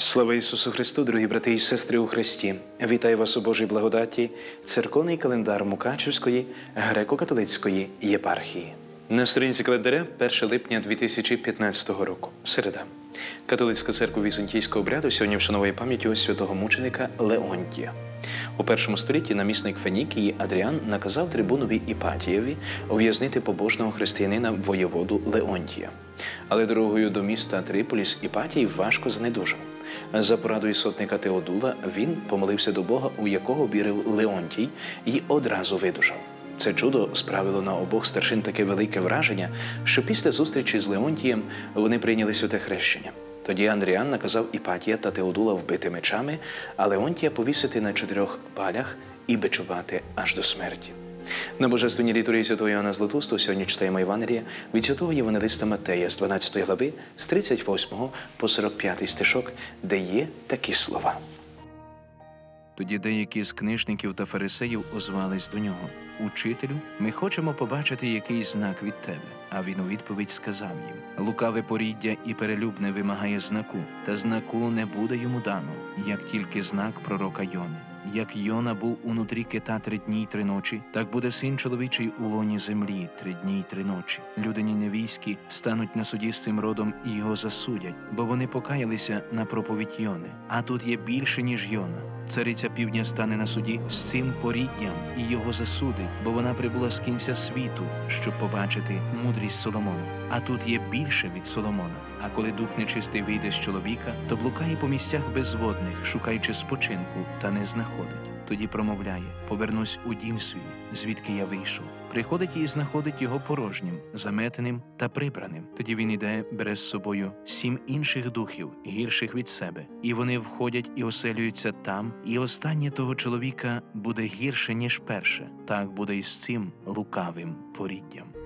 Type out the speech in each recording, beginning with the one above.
Слава Ісусу Христу, дорогі брати і сестри у Христі! Вітаю вас у Божій благодаті, церковний календар Мукачівської греко-католицької єпархії. На сторінці календаря 1 липня 2015 року. Середа. Католицька церква візантійського обряду сьогодні вшановує пам'яттю святого мученика Леонтія. У першому столітті намісник Фенікії Адріан наказав трибунові Іпатієві ув'язнити побожного християнина воєводу Леонтія. Але дорогою до міста Триполіс Іпатій важко занедужав. За порадою сотника Теодула він помолився до Бога, у якого вірив Леонтій, і одразу видужав. Це чудо справило на обох старшин таке велике враження, що після зустрічі з Леонтієм вони прийняли святе хрещення. Тоді Андріан наказав Іпатія та Теодула вбити мечами, а Леонтія повісити на чотирьох палях і бичувати аж до смерті. На божественній літургії святого Іоанна Златоусту сьогодні читаємо Євангелія від святого Євангелиста Матея з 12 глави, з 38 по 45 стишок, де є такі слова. Тоді деякі з книжників та фарисеїв озвались до нього. Учителю, ми хочемо побачити якийсь знак від тебе. А він у відповідь сказав їм: Лукаве поріддя і перелюбне вимагає знаку, та знаку не буде йому дано, як тільки знак пророка Йони. Як Йона був унутрі кита три дні й три ночі, так буде син чоловічий у лоні землі три дні й три ночі. Людині невійські стануть на суді з цим родом і його засудять, бо вони покаялися на проповідь Йони. А тут є більше, ніж Йона. Цариця півдня стане на суді з цим поріддям і його засудить, бо вона прибула з кінця світу, щоб побачити мудрість Соломона. А тут є більше від Соломона. А коли дух нечистий вийде з чоловіка, то блукає по місцях безводних, шукаючи спочинку, та не знаходить. Тоді промовляє: Повернусь у дім свій, звідки я вийшов. Приходить і знаходить його порожнім, заметеним та прибраним. Тоді він іде, бере з собою сім інших духів, гірших від себе, і вони входять і оселюються там. І останнє того чоловіка буде гірше, ніж перше. Так буде і з цим лукавим поріддям.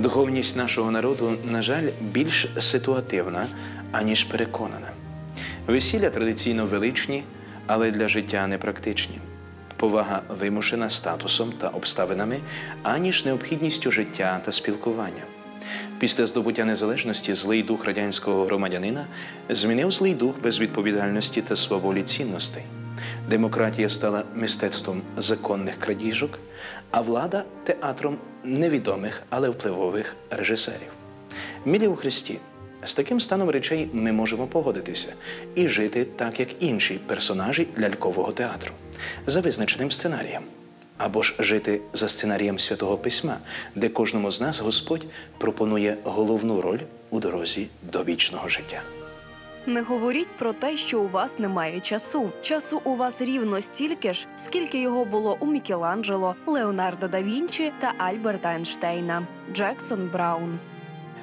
Духовність нашого народу, на жаль, більш ситуативна, аніж переконана. Весілля традиційно величні, але для життя непрактичні. Повага вимушена статусом та обставинами, аніж необхідністю життя та спілкування. Після здобуття незалежності злий дух радянського громадянина змінив злий дух безвідповідальності та сваволі цінностей. Демократія стала мистецтвом законних крадіжок, а влада театром невідомих, але впливових режисерів. Мілі у Христі, з таким станом речей ми можемо погодитися і жити так, як інші персонажі лялькового театру, за визначеним сценарієм. Або ж жити за сценарієм Святого Письма, де кожному з нас Господь пропонує головну роль у дорозі до вічного життя. Не говоріть про те, що у вас немає часу. Часу у вас рівно стільки ж, скільки його було у Мікеланджело, Леонардо да Вінчі та Альберта Ейнштейна. Джексон Браун.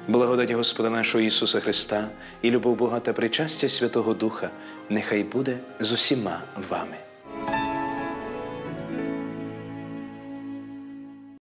Благодать Господа нашого Ісуса Христа і любов Бога та причастя Святого Духа нехай буде з усіма вами.